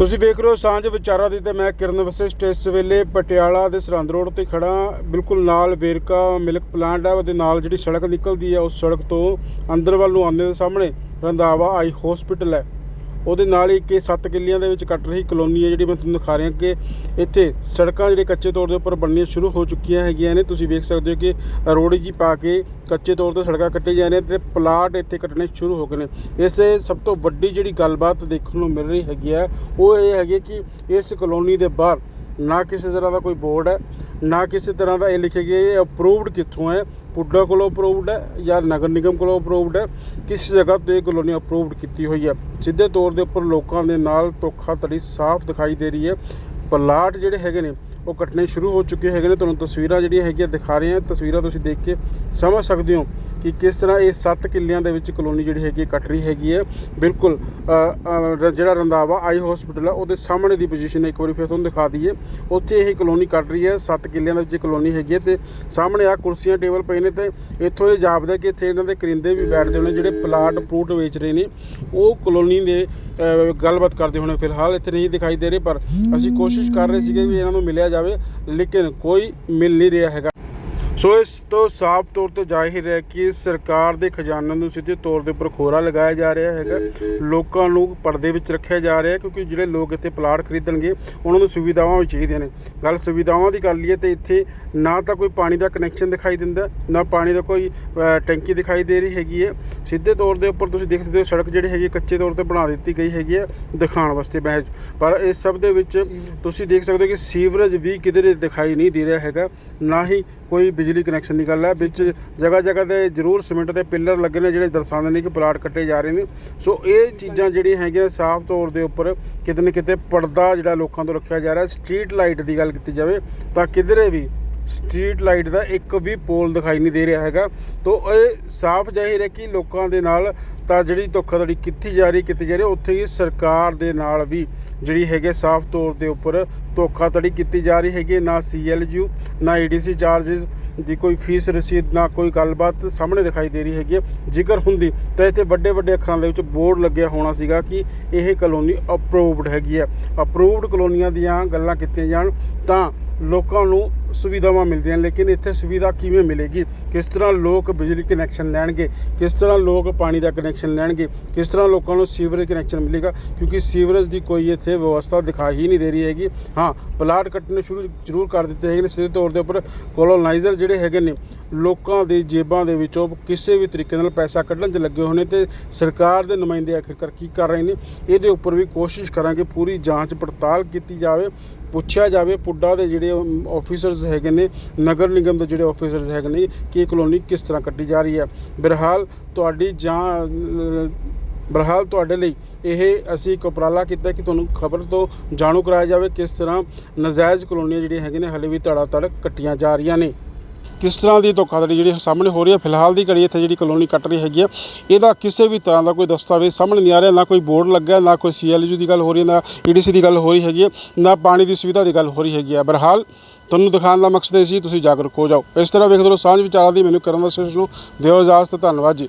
ਤੁਸੀਂ ਵੇਖ ਰਹੇ ਹੋ ਸਾਂਝ ਵਿਚਾਰਾਂ ਦੀ ਤੇ ਮੈਂ ਕਿਰਨ ਵਸਿਸ਼ਟ। ਇਸ ਵੇਲੇ ਪਟਿਆਲਾ ਦੇ ਸਰਹੰਦ ਰੋਡ ਤੇ ਖੜਾ ਬਿਲਕੁਲ ਨਾਲ ਵੇਰਕਾ ਮਿਲਕ ਪਲਾਂਟ ਹੈ। ਉਹਦੇ ਨਾਲ ਜਿਹੜੀ ਸੜਕ ਨਿਕਲਦੀ ਹੈ, ਉਸ ਸੜਕ ਤੋਂ ਅੰਦਰ ਵੱਲ ਨੂੰ ਆਉਂਦੇ ਦੇ ਸਾਹਮਣੇ ਰੰਧਾਵਾ ਆਈ ਹਸਪੀਟਲ ਹੈ। ਉਹਦੇ ਨਾਲ ਹੀ ਕਿ ਇਹ ਸੱਤ ਕਿੱਲਿਆਂ ਦੇ ਵਿੱਚ ਕੱਟ ਰਹੀ ਕਲੋਨੀ ਹੈ ਜਿਹੜੀ ਮੈਂ ਤੁਹਾਨੂੰ ਦਿਖਾ ਰਿਹਾ ਕਿ ਇੱਥੇ ਸੜਕਾਂ ਜਿਹੜੇ ਕੱਚੇ ਤੌਰ ਦੇ ਉੱਪਰ ਬਣਨੀਆਂ ਸ਼ੁਰੂ ਹੋ ਚੁੱਕੀਆਂ ਹੈਗੀਆਂ ਨੇ। ਤੁਸੀਂ ਵੇਖ ਸਕਦੇ ਹੋ ਕਿ ਰੋੜੀ ਜੀ ਪਾ ਕੇ ਕੱਚੇ ਤੌਰ ਤੇ ਸੜਕਾਂ ਕੱਟੇ ਜਾ ਰਹੀਆਂ ਤੇ ਪਲਾਟ ਇੱਥੇ ਕੱਟਣੇ ਸ਼ੁਰੂ ਹੋ ਗਏ ਨੇ। ਇਸ ਦੇ ਸਭ ਤੋਂ ਵੱਡੀ ਜਿਹੜੀ ਗੱਲਬਾਤ ਦੇਖਣ ਨੂੰ ਮਿਲ ਰਹੀ ਹੈਗੀ ਹੈ, ਉਹ ਇਹ ਹੈਗੀ ਕਿ ਇਸ ਕਲੋਨੀ ਦੇ ਬਾਹਰ ਨਾ ਕਿਸੇ ਤਰ੍ਹਾਂ ਦਾ ਕੋਈ ਬੋਰਡ ਹੈ ਨਾ ਕਿਸੇ ਤਰ੍ਹਾਂ ਦਾ ਇਹ ਲਿਖਿਆ ਗਿਆ ਇਹ ਅਪਰੂਵਡ ਕਿੱਥੋਂ ਹੈ? ਪੁੱਡਾ ਕੋਲੋਂ ਅਪਰੂਵਡ ਹੈ ਜਾਂ ਨਗਰ ਨਿਗਮ ਕੋਲੋਂ ਅਪਰੂਵਡ ਹੈ? ਕਿਸ ਜਗ੍ਹਾ ਤੋਂ ਇਹ ਕਲੋਨੀ ਅਪਰੂਵਡ ਕੀਤੀ ਹੋਈ ਹੈ? ਸਿੱਧੇ ਤੌਰ ਦੇ ਉੱਪਰ ਲੋਕਾਂ ਦੇ ਨਾਲ ਧੋਖਾਧੜੀ ਸਾਫ਼ ਦਿਖਾਈ ਦੇ ਰਹੀ ਹੈ। ਪਲਾਟ ਜਿਹੜੇ ਹੈਗੇ ਨੇ ਉਹ ਕੱਟਣੇ ਸ਼ੁਰੂ ਹੋ ਚੁੱਕੇ ਹੈਗੇ ਨੇ। ਤੁਹਾਨੂੰ ਤਸਵੀਰਾਂ ਜਿਹੜੀਆਂ ਹੈਗੀਆਂ ਦਿਖਾ ਰਹੇ ਹਾਂ। ਤਸਵੀਰਾਂ ਤੁਸੀਂ ਦੇਖ ਕੇ ਸਮਝ ਸਕਦੇ ਹੋ ਕਿ ਕਿਸ ਤਰ੍ਹਾਂ ਇਹ 7 ਕਿੱਲਿਆਂ ਦੇ ਵਿੱਚ ਕਲੋਨੀ ਜਿਹੜੀ ਹੈਗੀ ਹੈ, ਕੱਟ ਰਹੀ ਹੈਗੀ ਹੈ। ਬਿਲਕੁਲ ਜਿਹੜਾ ਰੰਧਾਵਾ ਆਈ ਹਸਪੀਟਲ ਹੈ ਉਹਦੇ ਸਾਹਮਣੇ ਦੀ ਪੋਜੀਸ਼ਨ ਇੱਕ ਵਾਰੀ ਫਿਰ ਤੁਹਾਨੂੰ ਦਿਖਾ ਦਈਏ। ਉੱਥੇ ਇਹ ਕਲੋਨੀ ਕੱਟ ਰਹੀ ਹੈ 7 ਕਿੱਲਿਆਂ ਦੇ ਵਿੱਚ ਕਲੋਨੀ ਹੈਗੀ ਹੈ ਤੇ ਸਾਹਮਣੇ ਆ ਕੁਰਸੀਆਂ, ਟੇਬਲ ਪਏ ਨੇ ਤੇ ਇੱਥੋਂ ਇਹ ਜਾਪਦਾ ਕਿ ਇੱਥੇ ਇਹਨਾਂ ਦੇ ਕਰਿੰਦੇ ਵੀ ਬੈਠਦੇ ਹੋਣੇ, ਜਿਹੜੇ ਪਲਾਟ ਪਲੂਟ ਵੇਚ ਰਹੇ ਨੇ, ਉਹ ਕਲੋਨੀ ਦੇ ਗੱਲਬਾਤ ਕਰਦੇ ਹੋਣੇ ਫਿਲਹਾਲ ਇੱਥੇ ਨਹੀਂ ਦਿਖਾਈ ਦੇ ਰਹੇ, ਪਰ ਅਸੀਂ ਕੋਸ਼ਿਸ਼ ਕਰ ਰਹੇ ਸੀਗੇ ਵੀ ਇਹਨਾਂ ਨੂੰ ਮਿਲਿਆ ਜਾਵੇ ਲੇਕਿਨ ਕੋਈ ਮਿਲ ਨਹੀਂ ਰਿਹਾ ਹੈਗਾ। ਸੋ ਇਸ ਤੋਂ ਸਾਫ਼ ਤੌਰ ਤੇ ਜ਼ਾਹਿਰ ਹੈ ਕਿ ਸਰਕਾਰ ਦੇ ਖਜ਼ਾਨੇ ਨੂੰ ਸਿੱਧੇ ਤੌਰ ਦੇ ਉੱਪਰ ਖੋਰਾ ਲਗਾਇਆ ਜਾ ਰਿਹਾ ਹੈਗਾ। ਲੋਕਾਂ ਨੂੰ ਪਰਦੇ ਵਿੱਚ ਰੱਖਿਆ ਜਾ ਰਿਹਾ ਕਿਉਂਕਿ ਜਿਹੜੇ ਲੋਕ ਇੱਥੇ ਪਲਾਟ ਖਰੀਦਣਗੇ, ਉਹਨਾਂ ਨੂੰ ਸੁਵਿਧਾਵਾਂ ਵੀ ਚਾਹੀਦੀਆਂ ਨੇ। ਗੱਲ ਸੁਵਿਧਾਵਾਂ ਦੀ ਕਰ ਲਈਏ ਤੇ ਇੱਥੇ ਨਾ ਤਾਂ ਕੋਈ ਪਾਣੀ ਦਾ ਕਨੈਕਸ਼ਨ ਦਿਖਾਈ ਦਿੰਦਾ, ਨਾ ਪਾਣੀ ਦਾ ਕੋਈ ਟੈਂਕੀ ਦਿਖਾਈ ਦੇ ਰਹੀ ਹੈਗੀ ਹੈ। ਸਿੱਧੇ ਤੌਰ ਦੇ ਉੱਪਰ ਤੁਸੀਂ ਦੇਖ ਸਕਦੇ ਹੋ ਸੜਕ ਜਿਹੜੀ ਹੈਗੀ ਹੈ ਕੱਚੇ ਤੌਰ ਤੇ ਬਣਾ ਦਿੱਤੀ ਗਈ ਹੈਗੀ ਹੈ ਦਿਖਾਉਣ ਵਾਸਤੇ ਮਹਿਜ ਪਰ ਇਸ ਸਭ ਦੇ ਵਿੱਚ ਤੁਸੀਂ ਦੇਖ ਸਕਦੇ ਹੋ ਕਿ ਸੀਵਰੇਜ ਵੀ ਕਿਧਰੇ ਦਿਖਾਈ ਨਹੀਂ ਦੇ ਰਿਹਾ ਹੈਗਾ, ਨਾ ਹੀ ਕੋਈ ਬਿਜਲੀ ਕਨੈਕਸ਼ਨ ਦੀ ਗੱਲ ਹੈ। ਵਿੱਚ ਜਗ੍ਹਾ ਜਗ੍ਹਾ ਤੇ ਜ਼ਰੂਰ ਸੀਮੈਂਟ ਦੇ ਪਿੱਲਰ ਲੱਗੇ ਨੇ ਜਿਹੜੇ ਦਰਸਾਉਂਦੇ ਨੇ ਕਿ ਪਲਾਟ ਕੱਟੇ ਜਾ ਰਹੇ ਨੇ। ਸੋ ਇਹ ਚੀਜ਼ਾਂ ਜਿਹੜੀਆਂ ਹੈਗੀਆਂ ਸਾਫ਼ ਤੌਰ ਦੇ ਉੱਪਰ ਕਿਤੇ ਨਾ ਕਿਤੇ ਪਰਦਾ ਜਿਹੜਾ ਲੋਕਾਂ ਤੋਂ ਰੱਖਿਆ ਜਾ ਰਿਹਾ ਸਟਰੀਟ ਲਾਈਟ ਦੀ ਗੱਲ ਕੀਤੀ ਜਾਵੇ ਤਾਂ ਕਿਧਰੇ ਵੀ ਸਟਰੀਟ ਲਾਈਟ ਦਾ ਇੱਕ ਵੀ ਪੋਲ ਦਿਖਾਈ ਨਹੀਂ ਦੇ ਰਿਹਾ ਹੈਗਾ। ਤੋਂ ਇਹ ਸਾਫ਼ ਜ਼ਾਹਿਰ ਹੈ ਕਿ ਲੋਕਾਂ ਦੇ ਨਾਲ ਤਾਂ ਜਿਹੜੀ ਧੋਖਾਧੜੀ ਕੀਤੀ ਜਾ ਰਹੀ, ਕੀਤੀ ਜਾ ਰਹੀ, ਉੱਥੇ ਹੀ ਸਰਕਾਰ ਦੇ ਨਾਲ ਵੀ ਜਿਹੜੀ ਹੈਗੇ ਸਾਫ਼ ਤੌਰ ਦੇ ਉੱਪਰ ਧੋਖਾਧੜੀ ਕੀਤੀ ਜਾ ਰਹੀ ਹੈਗੀ। ਨਾ ਸੀਐਲਯੂ ਨਾ ਈਡੀਸੀ ਚਾਰजेस ਦੀ ਕੋਈ ਫੀਸ ਰਸੀਦ, ਨਾ ਕੋਈ ਗੱਲਬਾਤ ਸਾਹਮਣੇ ਦਿਖਾਈ ਦੇ ਰਹੀ ਹੈਗੀ। ਹੈ। ਜੇਕਰ ਹੁੰਦੀ ਤਾਂ ਇੱਥੇ ਵੱਡੇ ਵੱਡੇ ਅੱਖਰਾਂ ਦੇ ਵਿੱਚ ਬੋਰਡ ਲੱਗਿਆ ਹੋਣਾ ਸੀਗਾ ਕਿ ਇਹ ਕਲੋਨੀ ਅਪਰੂਵਡ ਹੈਗੀ ਹੈ। ਅਪਰੂਵਡ ਕਲੋਨੀਆਂ ਦੀਆਂ ਗੱਲਾਂ ਕੀਤੀਆਂ ਜਾਣ ਤਾਂ ਲੋਕਾਂ ਨੂੰ ਸੁਵਿਧਾਵਾਂ ਮਿਲਦੀਆਂ ਲੇਕਿਨ ਇੱਥੇ ਸੁਵਿਧਾ ਕਿਵੇਂ ਮਿਲੇਗੀ? ਕਿਸ ਤਰ੍ਹਾਂ ਲੋਕ ਬਿਜਲੀ ਕਨੈਕਸ਼ਨ ਲੈਣਗੇ? ਕਿਸ ਤਰ੍ਹਾਂ ਲੋਕ ਪਾਣੀ ਦਾ ਕਨੈਕਸ਼ਨ ਲੈਣਗੇ? ਕਿਸ ਤਰ੍ਹਾਂ ਲੋਕਾਂ ਨੂੰ ਸੀਵਰੇਜ ਕਨੈਕਸ਼ਨ ਮਿਲੇਗਾ? ਕਿਉਂਕਿ ਸੀਵਰੇਜ ਦੀ ਕੋਈ ਇੱਥੇ ਵਿਵਸਥਾ ਦਿਖਾਈ ਹੀ ਨਹੀਂ ਦੇ ਰਹੀ ਹੈਗੀ। ਹਾਂ, ਪਲਾਟ ਕੱਟਣੇ ਸ਼ੁਰੂ ਜ਼ਰੂਰ ਕਰ ਦਿੱਤੇ ਹੈਗੇ ਨੇ, ਸਿੱਧੇ ਤੌਰ ਦੇ ਉੱਪਰ ਕੋਲੋਨਾਈਜ਼ਰ ਜਿਹੜੇ ਹੈਗੇ ਨੇ, ਲੋਕਾਂ ਦੀ ਜੇਬਾਂ ਦੇ ਵਿੱਚੋਂ ਕਿਸੇ ਵੀ ਤਰੀਕੇ ਨਾਲ ਪੈਸਾ ਕੱਢਣ 'ਚ ਲੱਗੇ ਹੋਏ ਨੇ ਤੇ ਸਰਕਾਰ ਦੇ ਨੁਮਾਇੰਦੇ ਆਖਿਰਕਾਰ ਕੀ ਕਰ ਰਹੇ ਨੇ? ਇਹਦੇ ਉੱਪਰ ਵੀ ਕੋਸ਼ਿਸ਼ ਕਰਾਂਗੇ ਪੂਰੀ ਜਾਂਚ ਪੜਤਾਲ ਕੀਤੀ ਜਾਵੇ, ਪੁੱਛਿਆ ਜਾਵੇ ਪੁੱਡਾ ਦੇ ਜਿਹੜੇ ਆਫੀਸਰਸ ਹੈਗੇ ਨੇ, ਨਗਰ ਨਿਗਮ ਦੇ ਜਿਹੜੇ ਆਫੀਸਰਸ ਹੈਗੇ ਨੇ, ਕਿ ਇਹ ਕਲੋਨੀ ਕਿਸ ਤਰ੍ਹਾਂ ਕੱਟੀ ਜਾ ਰਹੀ ਹੈ? ਬਿਰਹਾਲ ਤੁਹਾਡੀ ਜਾਂ ਬਰਹਾਲ ਤੁਹਾਡੇ ਲਈ ਇਹ ਅਸੀਂ ਇੱਕ ਉਪਰਾਲਾ ਕੀਤਾ ਕਿ ਤੁਹਾਨੂੰ ਖਬਰ ਤੋਂ ਜਾਣੂ ਕਰਾਇਆ ਜਾਵੇ ਕਿਸ ਤਰ੍ਹਾਂ ਨਜਾਇਜ਼ ਕਲੋਨੀਆਂ ਜਿਹੜੀਆਂ ਹੈਗੀਆਂ ਨੇ, ਹਲੇ ਵੀ ਧੜਾ ਧੜ ਕੱਟੀਆਂ ਜਾ ਰਹੀਆਂ ਨੇ। ਕਿਸ ਤਰ੍ਹਾਂ ਦੀ ਧੋਖਾਧੜੀ ਜਿਹੜੀ ਸਾਹਮਣੇ ਹੋ ਰਹੀ ਹੈ, ਫਿਲਹਾਲ ਦੀ ਘੜੀ ਇੱਥੇ ਜਿਹੜੀ ਕਲੋਨੀ ਕੱਟ ਰਹੀ ਹੈਗੀ ਹੈ, ਇਹਦਾ ਕਿਸੇ ਵੀ ਤਰ੍ਹਾਂ ਦਾ ਕੋਈ ਦਸਤਾਵੇਜ਼ ਸਾਹਮਣੇ ਨਹੀਂ ਆ ਰਿਹਾ, ਨਾ ਕੋਈ ਬੋਰਡ ਲੱਗਾ, ਨਾ ਕੋਈ ਸੀਐਲਯੂ ਦੀ ਗੱਲ ਹੋ ਰਹੀ ਹੈ, ਨਾ ਈਡੀਸੀ ਦੀ ਗੱਲ ਹੋ ਰਹੀ ਹੈਗੀ ਹੈ, ਨਾ ਪਾਣੀ ਦੀ ਸੁਵਿਧਾ ਦੀ ਗੱਲ ਹੋ ਰਹੀ ਹੈਗੀ ਹੈ। ਬਰਹਾਲ ਤੁਹਾਨੂੰ ਦਿਖਾਉਣ ਦਾ ਮਕਸਦ ਇਹ ਸੀ, ਤੁਸੀਂ ਜਾਗਰੂਕ ਹੋ ਜਾਓ। ਇਸ ਤਰ੍ਹਾਂ ਵੇਖਦੇ ਰਹੋ ਸਾਂਝ ਵਿਚਾਰਾਂ ਦੀ ਮੈਨੂੰ ਕਰਨ ਵਾਸਤੇ ਨੂੰ ਦਿਓ ਇਜਾਜ਼ਤ, ਧੰਨਵਾਦ ਜੀ।